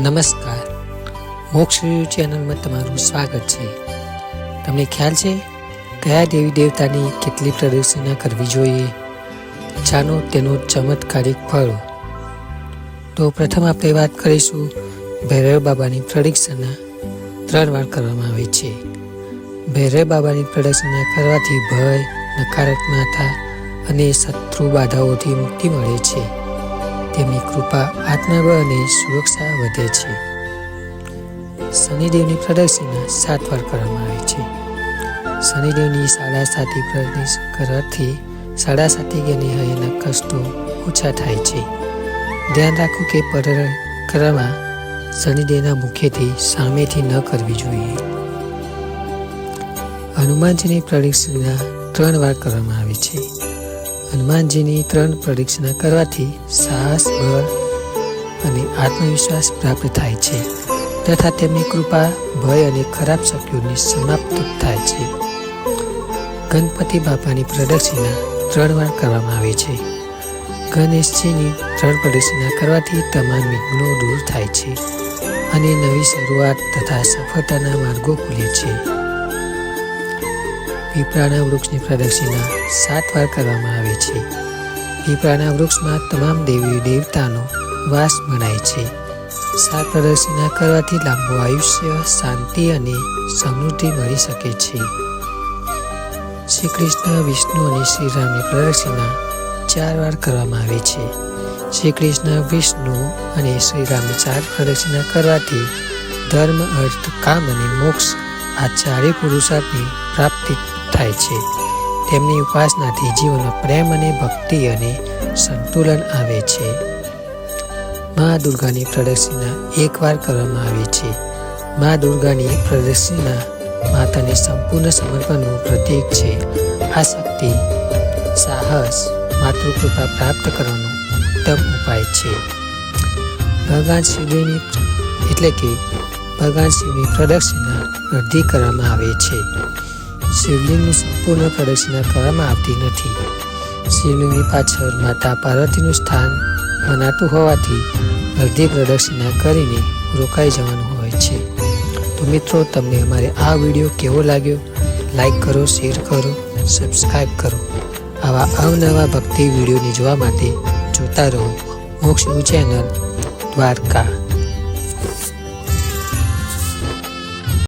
નમસ્કાર. મોક્ષ ચેનલમાં તમારું સ્વાગત છે. તમને ખ્યાલ છે? કયા દેવી દેવતાની કેટલી પ્રદક્ષિણા કરવી જોઈએ? જાણો તેનો ચમત્કારિક ફળો. તો પ્રથમ આપણે વાત કરીશું ભૈરવ બાબાની પ્રદક્ષિણા ત્રણ વાર કરવામાં આવે છે. ભૈરવ બાબાની પ્રદક્ષિણા કરવાથી ભય, નકારાત્મકતા અને શત્રુ બાધાઓથી મુક્તિ મળે છે. તેમની કૃપા આત્મબળ અને સુરક્ષા વધે છે. શનિદેવની પ્રદક્ષિણા સાત વાર કરવામાં આવે છે. શનિદેવની સાડા સાતી પ્રદેશ કરવાથી સાડા સાતી ગણી હૈયાના કષ્ટો ઓછા થાય છે. ધ્યાન રાખો કે કરવામાં શનિદેવના મુખ્યથી સામેથી ન કરવી જોઈએ. હનુમાનજીની પ્રદક્ષિણા ત્રણ વાર કરવામાં આવે છે. હનુમાનજીની ત્રણ પ્રદક્ષિણા કરવાથી સાહસ, બળ અને આત્મવિશ્વાસ પ્રાપ્ત થાય છે તથા તેમની કૃપા, ભય અને ખરાબ શક્તિઓની સમાપ્ત થાય છે. ગણપતિ બાપાની પ્રદક્ષિણા ત્રણ વાર કરવામાં આવે છે. ગણેશજીની ત્રણ પ્રદક્ષિણા કરવાથી તમામ વિઘ્નો દૂર થાય છે અને નવી શરૂઆત તથા સફળતાના માર્ગો ખુલે છે. પીપળાના વૃક્ષની પ્રદક્ષિણા સાત વાર કરવામાં આવે છે. પીપળાના વૃક્ષમાં તમામ દેવી દેવતાનો વાસ મનાય છે. સાત પ્રદક્ષિણા કરવાથી લાંબુ આયુષ્ય, શાંતિ અને સમૃદ્ધિ મળી શકે છે. શ્રી કૃષ્ણ, વિષ્ણુ અને શ્રી રામની પ્રદક્ષિણા ચાર વાર કરવામાં આવે છે. શ્રી કૃષ્ણ, વિષ્ણુ અને શ્રી રામની ચાર પ્રદક્ષિણા કરવાથી ધર્મ, અર્થ, કામ અને મોક્ષ આ ચારે પુરુષાર્થની પ્રાપ્તિ થાય છે. તેમની ઉપાસનાથી જીવનમાં પ્રેમ અને ભક્તિ અને સંતુલન આવે છે. મા દુર્ગાની પ્રદક્ષિણા એકવાર કરવામાં આવે છે. મા દુર્ગાની પ્રદક્ષિણા માતાને સંપૂર્ણ સમર્પણનું પ્રતીક છે. આ શક્તિ, સાહસ, માતૃકૃપા પ્રાપ્ત કરવાનો ઉત્તમ ઉપાય છે. ભગવાન શિવજીની એટલે કે ભગવાન શિવની પ્રદક્ષિણા અડધી કરવામાં આવે છે. શિવલિંગનું સંપૂર્ણ પ્રદક્ષિણા કરવામાં આવતી નથી. શિવલિંગની પાછળ માતા પાર્વતીનું સ્થાન મનાતું હોવાથી અડધી પ્રદક્ષિણા કરીને રોકાઈ જવાનું હોય છે. તો મિત્રો, તમને અમારે આ વીડિયો કેવો લાગ્યો? લાઈક કરો, શેર કરો સબસ્ક્રાઈબ કરો. આવા અવનવા ભક્તિ વિડીયોને જોવા માટે જોતા રહો. મોક્ષ ચેનલ દ્વારકા.